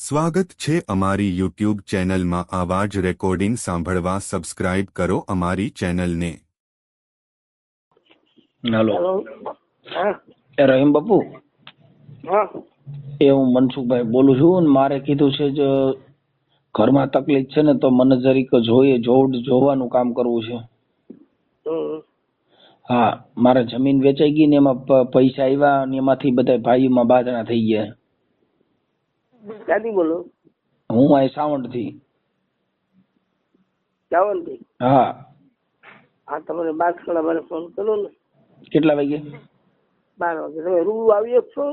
સ્વાગત છે અમારી યુટ્યુબ ચેનલમાં આવા જ રેકોર્ડિંગ સાંભળવા સબસ્ક્રાઇબ કરો અમારી ચેનલને. હાલો. હેલો. એ રહીમ બાપુ? એ હું મનસુખભાઈ બોલું છું અને મારે કીધું છે જ ઘરમાં તકલીફ છે ને તો મને જરીક જોઈએ જોડ જોવાનું કામ કરવું છે. હા મારે જમીન વેચાઈ ગઈ ને એમાં પૈસા આવ્યા અને એમાંથી બધા ભાઈઓમાં બાજણા થઈ ગયા. ક્યાંથી બોલો. હું અહીં સાવંતથી ચાવનથી હા. હા તમારે બાર કલાક મને ફોન કરો ને. કેટલા વાગે બાર વાગે તમે રૂબરૂ આવી છો?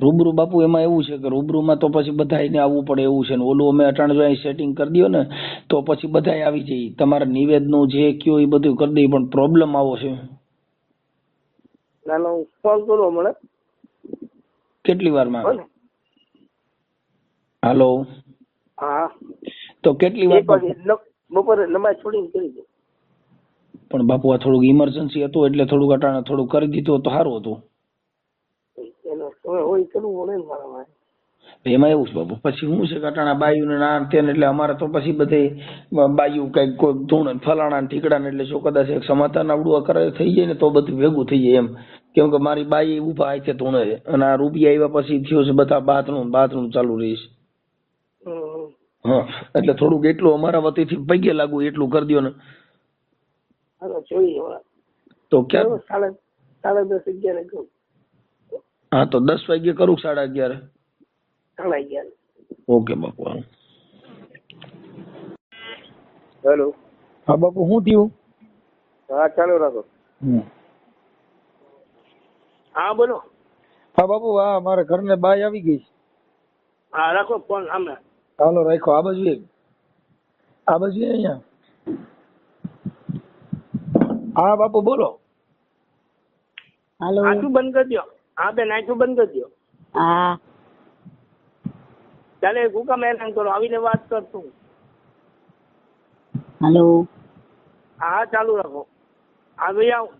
રૂબરૂ બાપુ એમાં એવું છે કે રૂબરૂમાં તો પછી બધાને આવવું પડે એવું છે ને ઓલું અમે અટાણે જો અહીં સેટિંગ કરી દો ને તો પછી બધાય આવી જાય. તમારા નિવેદનું જે કયો એ બધું કરી દઈએ પણ પ્રોબ્લેમ આવો છે. નાનો ફોન કરો મને કેટલી વારમાં? હો ને હાલો. હા. તો કેટલી વાર બપોરે નમાજ છોડીને કરી દે પણ બાપુ આ થોડુંક ઇમરજન્સી હતું એટલે થોડુંક અટાણે થોડું કરી દીધું તો સારું હતું. એમાં એવું છે બાપુ પછી શું છે કટાણા બાયુ ને ના તેને એટલે અમારે તો પછી બધે બાયું કંઈક કોઈ ધૂણ ફલાણા ને ઠીકડા ને એટલે જો કદાચ એક સમાધાન આવડું કરે થઈ જાય ને તો બધું ભેગું થઈ જાય એમ. કેમ કે મારી બાઈ ઊભા છે ધૂણે અને આ રૂપિયા આવ્યા પછી થયો છે બધા બાથરૂમ બાથરૂમ ચાલુ રહીશ. હા એટલે થોડુંક એટલું અમારા વતીથી પૈકે લાગુ એટલું કરી દો ને. હાલો જોઈએ તો ક્યાં? સાડા સાડા દસ અગિયાર હા તો દસ વાગે કરું સાડા અગિયાર. સાડા અગિયાર. ઓકે બાપુ હા હેલો. હા બાપુ શું થયું? હા ચાલુ રાખો. હા બોલો. હા બાપુ હા મારે ઘરને બાય આવી ગઈ હા રાખો ફોન સામે. હાલો રાખો આ બાજુ એક. આ બાજુ અહીંયા. હા બાપુ બોલો. હાલો. આટલું બંધ કરી દો હા બેન આટલું બંધ કરી દો હા. ચાલે હુકમ એલાન કરો? આવીને વાત કરશું. હાલો. હા ચાલુ રાખો. હા ભાઈ આવું.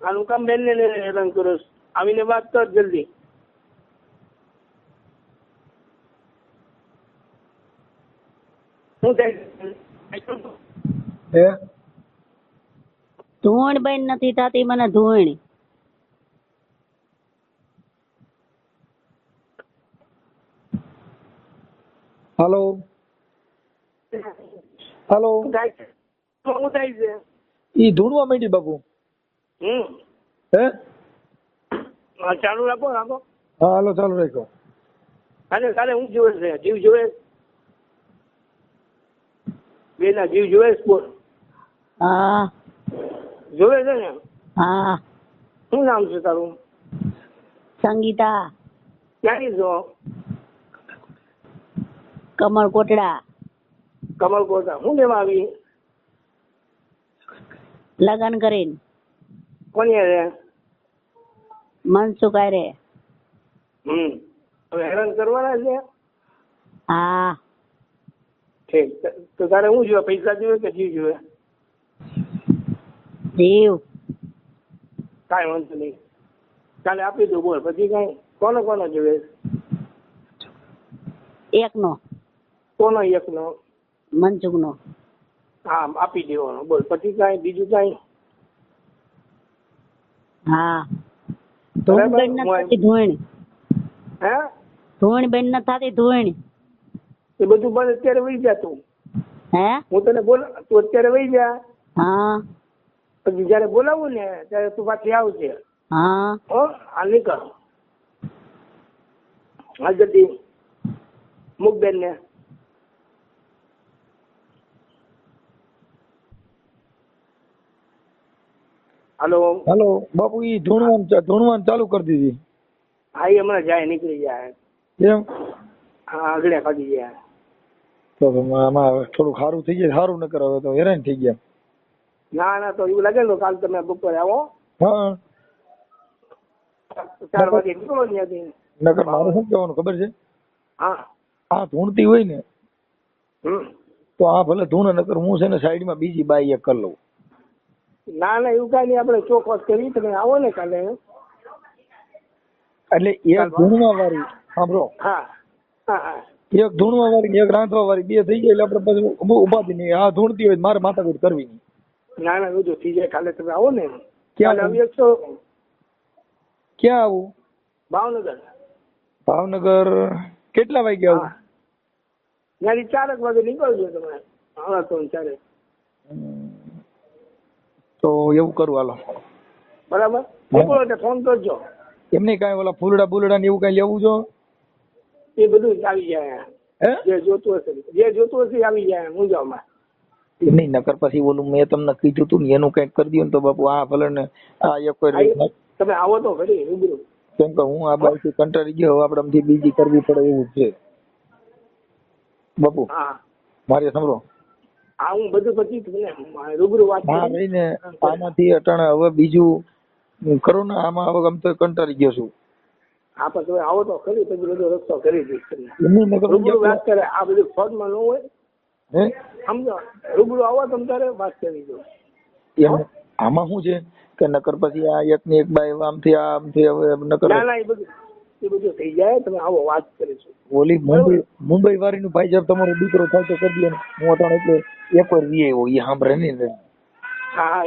આ હુકમ બેન ને હેરાન કરો આવીને વાત કર જલ્દી. શું થાય? ધૂણ બેન નથી થતી મને ધૂણ હલો? હલો? થાય છે? શું થાય છે? ઈ ધૂણવા માંડી બાપુ. હમ. હે? હા, ચાલુ રાખો રાખો. હા હાલો ચાલુ રાખો. કાલે કાલે હું જોવે છે? જીવ જોવે? બે ના જીવ જોવે સ્પોર્ટ હા. જોવે છે ને? હા. શું નામ છે તારું? સંગીતા. ક્યાંથી જો કમળ કોટડા. કમળ કોટડા. હું લેવા આવી? લગન કરીને. કોની રે મનસુખ રે હમ. હવે હેરાન કરવાના છે? હા. ઠીક. તો તારે શું જોવે પૈસા જોવે કે જીવ જોવે જીવ. કાંઈ વાંધો નહીં. કાલે આપી દઉં બોલ. પછી કઈ? કોનો કોનો જોવે એકનો. કોનો એકનો? મનસુખનો. હા આપી દેવાનો. બોલ. પછી કાંઈ? બીજું કાંઈ? હા. ધૂણ બેન નથી થતી ધૂણ હે? ધૂણ બેન થતી ધૂણ એ બધું બંધ અત્યારે વહી જા તું. હે? હું તને બોલ તું અત્યારે વહી જા હા. પછી જયારે બોલાવું ને ત્યારે તું પાછી આવજે. હા. હો હાલ નીકળ. હાલ જલ્દી. મૂક બેન ને હાલો. હાલો બાપુ ઈ ધૂણવાનું ધૂણવાનું ચાલુ કરી દીધી. હા એ હમણાં જાય નીકળી જાય. એમ? હા આગળ કાઢી જાય તો આમાં થોડું સારું થઈ જાય સારું ન હવે તો હેરાન થઈ ગયા. ના ના તો એવું લાગે ને કાલ તમે બપોરે આવો. હા. ચાર વાગે નીકળો ત્યાંથી. નકર મારું શું કહેવાનું ખબર છે? હા. આ ધૂણતી હોય ને તો આ ભલે ધૂણ નકર હું છે ને સાઈડમાં બીજી બાઈ એક કરી લઉં. ના ના એવું કાંઈ નહીં આપણે ચોખવટ કરી તમે આવો ને કાલે. એટલે એક ધૂણવા વાળી સાંભળો. હા હા હા. એક ધૂણવા વાળી એક રાંધવા વાળી બે થઈ જાય એટલે આપણે પછી ઉભું ઉપાધિ નહીં આ ધૂણતી હોય મારે માથાકૂટ કરવી નહીં. ના ના બધું થઈ જાય કાલે તમે આવો ને. ક્યાં આવી? ક્યાં આવું? ભાવનગર. ભાવનગર કેટલા વાગે આવું? ત્યાંથી ચારક વાગે નીકળજો તમે હા તો ચારે તો એવું કરું હાલો. બરાબર? એટલે ફોન કરજો. એમની કાંઈ ઓલા ફૂલડા બુલડા ને એવું કાંઈ લેવું જો? એ બધું આવી જાય હે? જે જોતું હશે જે જોતું હશે આવી જાય મુંજાવમાં નહીં નકર પછી ઓલું મેં તમને કીધું તું ને એનું કંઈક કરી દઉં ને તો બાપુ આ ભલે ને આ એક કોઈ તમે આવો તો ખરી રૂબરૂ. કેમ કે હું આ બાઈથી કંટાળી ગયો હવે આપણે બીજી કરવી પડે એવું જ છે. બાપુ હા. મારે સાંભળો. હા હું બધું પછી તમને રૂબરૂ વાત હા કરી. રહીને આમાંથી અટાણે હવે બીજું કરો ને આમાં હવે આમ તો કંટાળી ગયો છું. હા પણ તમે આવો તો ખરી પછી બધો રસ્તો કરી દઈશ તમને. રૂબરૂ વાત કરે આ બધું ફોનમાં ન હોય. હે? સમજો રૂબરૂ આવો તમ તારે વાત કરી દો. આમાં શું છે? કે નકર પછી આ એક ની એક બાય આમથી આમથી હવે નકર ના ના એ બધું એ બધું થઈ જાય તમે આવો વાત કરીશું. ઓલી મુંબઈ મુંબઈ વાળી નું ભાઈ સાહેબ તમારો દીકરો થાય તો કરી દે હું અટાણ એટલે એક વાર વી આવ્યો એ સાંભળે નહીં હા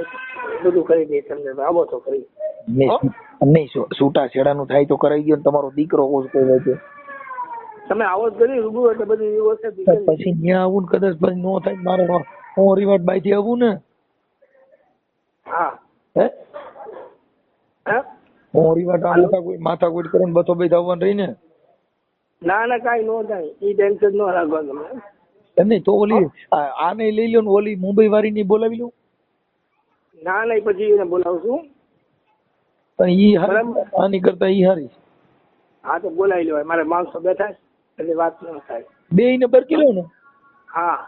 બધું કરી દે તમને આવો તો કરી. નહીં છૂટા છેડાનું થાય તો કરાઈ ગયો તમારો દીકરો કોણ કહે છે તમે આવો જ કરી રૂબરૂ એટલે બધી વ્યવસ્થા પછી ત્યાં આવું ને કદાચ પછી નો થાય મારે હું રિવાટ બાયથી આવું ને? હા. હે? હા? હું રિવાટ આ માથા કોઈ માથા કોઈ કરે ને બથો ભાઈ આવવાનું રહી ને ના ના કાંઈ નો થાય. એ ટેન્શન નો રાખો તમે. એમ નહીં? તો ઓલી આને લઈ લો ને ઓલી મુંબઈ વાળી ની બોલાવી લઉં ના ના પછી એને બોલાવશું. પણ ઈ હારી આની કરતા ઈ હારી. હા તો બોલાવી લેવાય. મારે માણસો બેઠા એટલે વાત ન થાય. બે ને બરકી લો ને? હા.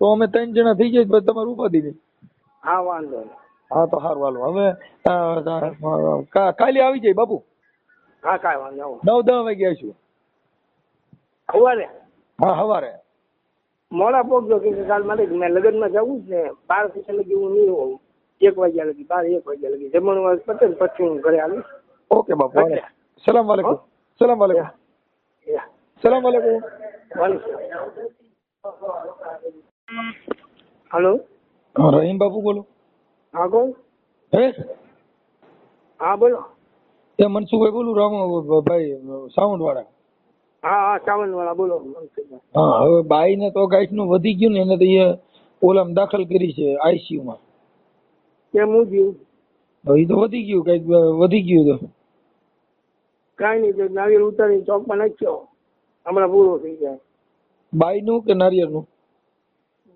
તો અમે ત્રણ જણા થઈ જાય પછી તમારું ઉપાધિ નહીં. હા વાંધો નહીં. હા તો સારું હાલો. હવે કાલે આવી જાય બાપુ? હા કાંઈ વાંધો. નવ દસ વાગે આવીશું. સવારે? હા સવારે. મોડા પહોંચજો કે કાલ મારે મેં લગ્નમાં જવું છે. બાર વાગ્યા લગી હું નહીં હોઉં. એક વાગ્યા લગી બાર એક વાગ્યા લગી. જમવાનું વાર પતે ને પછી હું ઘરે આવીશ. ઓકે બાપુ. સલામ વાલેકુમ. સલામ વાલેકુમ. યા સલામ વાલેકુમ. હલો? રહીમ બાપુ બોલો. હા કોણ હે? હા બોલો. એ મનસુખભાઈ બોલું રામ ભાઈ સાઉન્ડ વાળા હા હા સાવન વાળા બોલો હા હવે બાઈ ને તો ગાઈટનું વધી ગયું ને એને તો એ ઓલામાં દાખલ કરી છે આઈસીયુ માં કેમ હું હવે તો વધી ગયું કંઈક વધી ગયું તો. કાઈ નહીં તો નારિયેળ ઉતારી ચોકમાં નાખ્યો. હમણાં પૂરો થઈ જાય. બાઈ નું કે નારિયેળનું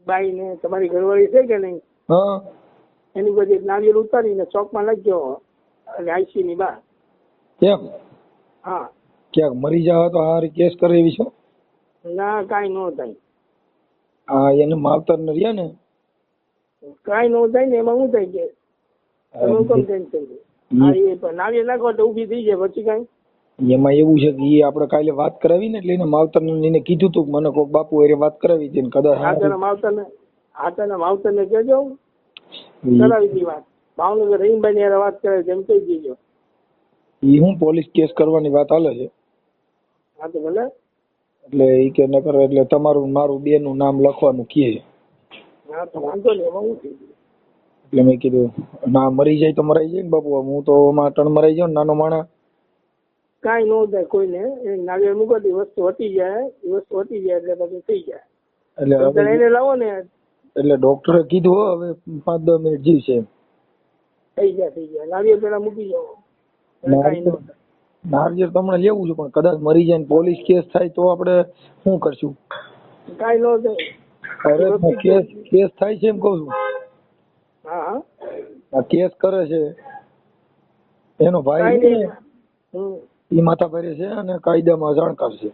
બાઈ ને તમારી ઘરવાળી છે કે નહીં? હા. એની પછી નારિયેલ ઉતારીને ચોકમાં અને આઈસી ની બહાર. કેમ હા. ક્યાંક મરી જાવ તો હારી કેસ કરે એવી છો? ના કાંઈ ન થાય. હા એને માવતર ન રહ્યા ને? કાંઈ ન થાય ને એમાં શું થાય કે? તમે કેમ ટેન્શન લો? હા એ પણ નારિયેળ નાખો તો ઊભી થઈ જાય પછી કાંઈ? એમાં એવું છે કે આપણે કાલે વાત કરાવી ને એટલે એને માવતર ને એને કીધું તું કે મને કોક બાપુ એ વાત કરાવી હતી ને કદાચ માવતર ને આ તેના માવતરને કહેજો. કરાવી વાત. ભાવનગર રહીમભાઈ ની વાત કરે છે એમ કહી દેજો. ઈ હું પોલીસ કેસ કરવાની વાત હાલે છે? હા તો ભલે. એટલે ઈ કે નકર એટલે તમારું મારું બે નું નામ લખવાનું કહે. હા તો વાંધો નહીં એમાં હું એટલે મેં કીધું ના મરી જાય તો મરાઈ જાય ને બાપુ હું તો ટણ મરાઈ જાઉં નાનો માણસ. કાંઈ ન થાય કોઈને એ નારિયેળ મૂકો વસ્તુ હટી જાય એ વસ્તુ હટી જાય એટલે પછી થઈ જાય. એટલે એને લાવો ને એટલે ડોક્ટરે કીધું હો હવે પાંચ દસ મિનિટ જીવશે થઈ જાય થઈ જાય નારિયેળ પેલા મૂકી જાઓ એટલે કાંઈ ન થાય. નારિયેળ તો હમણાં લેવું છે પણ કદાચ મરી જાય પોલીસ કેસ થાય તો આપણે શું કરશું? કાંઈ નો થાય. અરે કેસ કેસ થાય છે એમ કહું છું. હા હા. કેસ કરે છે. એનો ભાઈ ઈ માથા ભરે છે અને કાયદામાં જાણકાર છે.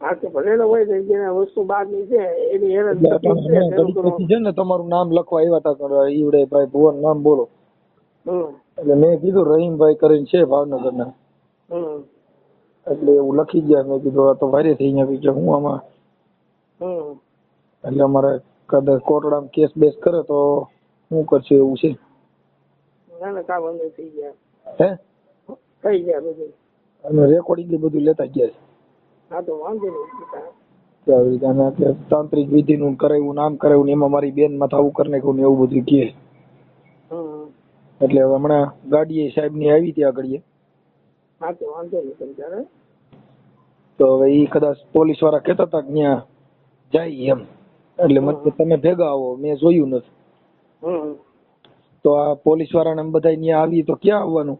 હા તો ભરેલો હોય તો જેને વસ્તુ બહારની છે એની હેરાન છે ને તમારું નામ લખવા આવ્યા હતા ઈવડે ભાઈ ભુવન નામ બોલો. એટલે મેં કીધું રહીમભાઈ કરીને છે ભાવનગરના. હમ. એટલે એવું લખી ગયા મેં કીધું તો ભારે થઈ ગયા કે હું આમાં? એટલે અમારે કદાચ કોટડામાં કેસ બેસ કરે તો શું કરશે એવું છે? ના ના કામ અંદર થઈ ગયા. હે? થઈ ગયા બધું. અને રેકોર્ડિંગ બધું લેતા ગયા છે. હા તો વાંધો નહીં કે આવી રીતે આને તાંત્રિક વિધિનું કરાવ્યું નામ કરાવ્યું ને એમાં મારી બેન માથા આવું કરી નાખ્યું ને એવું બધું કહે. એટલે હવે હમણાં ગાડીએ સાહેબની આવી ત્યાં આગળ હા તો વાંધો નહીં તમે તો હવે ઈ કદાચ પોલીસવાળા કહેતા હતા કે ત્યાં જાય એમ. એટલે મને તમે ભેગા આવો મેં જોયું નથી. તો આ પોલીસ વાળાને એમ બધા ત્યાં આવીએ તો ક્યાં આવવાનું?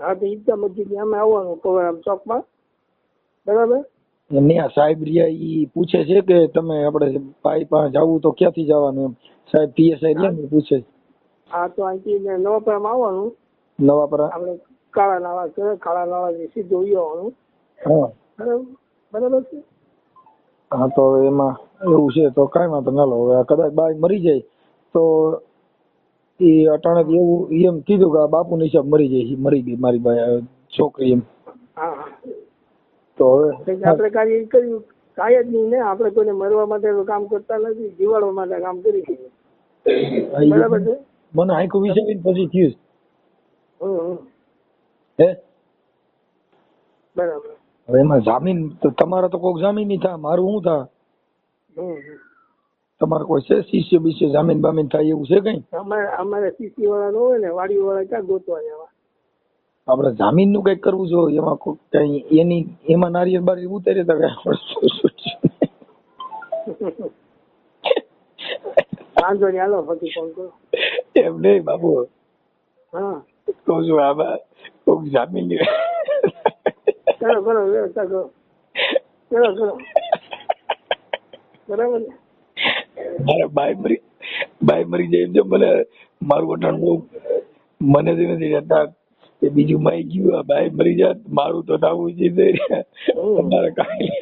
હા તો ઈદગા મસ્જિદ અમે આવવાનું કવરામ ચોકમાં? બરાબર? એમને સાહેબ રહ્યા ઈ પૂછે છે કે તમે આપણે ભાઈ પાસે જવું તો ક્યાંથી જવાનું એમ? સાહેબ પીએસઆઈ રહ્યા ને પૂછે. હા તો અહીંથી ને નવાપરામાં આવવાનું. નવાપરા? આપણે કાળા નાળા છે કાળા નાળા સીધું જોઈ આવવાનું. હા. બરાબર? છે? હા તો એમાં એવું છે તો કાંઈ વાંધો ના લો. હવે કદાચ બાઈ મરી જાય તો એ અટાણે એવું એમ કીધું કે આ બાપુ હિસાબ મરી જાય મરી ગઈ મારી બાઈ છોકરી એમ. તો હવે આપણે કાર્ય કર્યું કાંઈ જ નહીં ને આપણે કોઈને મરવા માટે કામ કરતા નથી જીવાડવા માટે કામ કરી છીએ બરાબર છે? મને આખું વિશે પછી થયું હે? બરાબર. હવે એમાં જામીન તમારા તો કોઈક જામીન નહીં થાય મારું શું થાય. તમારે કોઈ છે? શિષ્ય બિષ્ય જામીન બામીન થાય એવું છે કઈ? અમારે અમારે સીસી વાળા નો હોય ને વાડી વાળા ક્યાં ગોતવા જવા? આપણે જામીનનું કંઈક કરવું જોઈએ એમાં કોઈ એની એમાં નારિયેળ બારી ઉતારી તો કઈ વાંધો નહીં હાલો પછી ફોન કરો. એમ નહીં બાબુ. હા. કહું છું આમાં કોઈક જામીન લે. કરો કરો વ્યવસ્થા કરો. કરો કરો. બરાબર ને? મારા બાઈ મરી બાય મરી જાય જો મને મારું વટાણ બહુ મને જ નથી રહેતા એ બીજું મરી ગયું આ બાઈ મરી જાય મારું તો જી છે તમારે કાંઈ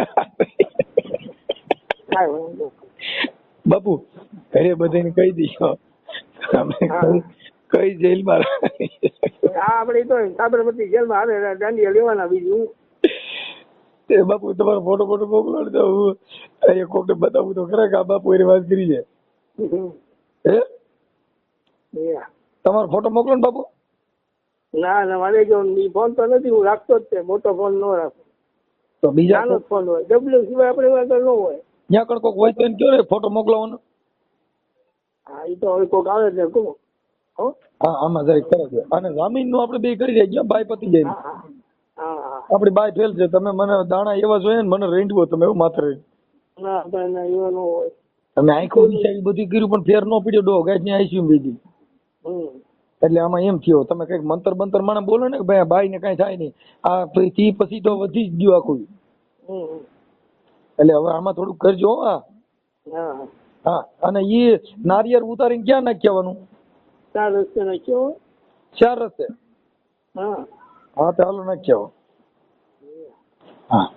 બાપુ ઘરે બધાને કહી દઈશું અમે કઈ જેલમાં આપણે તો સાબરમતી જેલમાં આવે દાંડિયા લેવાના બીજું. તે બાપુ તમારો ફોટો ફોટો મોકલો ને તો હું અહીંયા કોકને બતાવું તો ખરા કે આ બાપુ એની વાત કરી છે. હે? તમારો ફોટો મોકલો ને બાપુ. ના ના મારે જો ઈ ફોન તો નથી હું રાખતો જ છે મોટો ફોન ન રાખું. તો બીજા નાનો જ ફોન હોય. ડબલ્યુ સિવાય આપણે વાત ન હોય. ત્યાં કણ કોક હોય તો એને કયો ને ફોટો મોકલાવો હા એ તો હવે કોઈક આવે એટલે કહું. હો? હા આમાં જરીક કરે છે. અને જામીનનું આપણે બે કરી જાય બાય પતી જાય. આપડી બાય ફેલ છે. તમે મને દાણા એવા જોઈએ ને મને રેંડવો તમે એવું માત્ર ના આપણે ના એવા ન હોય. તમે આંખો વિચારી બધું કર્યું પણ ફેર નો પડ્યો ડો ગાયની આઈસીયુ બીજી? હમ એટલે આમાં એમ થયો તમે કંઈક મંતર બંતર મને બોલો ને કે ભાઈ બાઈ ને કઈ થાય નહીં. આ પછી પછી તો વધી જ ગયું આખું. એટલે હવે આમાં થોડુંક કરજો હા હા. અને એ નારિયેળ ઉતારીને ક્યાં નાખ્યાવાનું? ચાર રસ્તે નાખ્યો ચાર રસ્તે? હા. હા નાખ્યો નાખ્યા હા.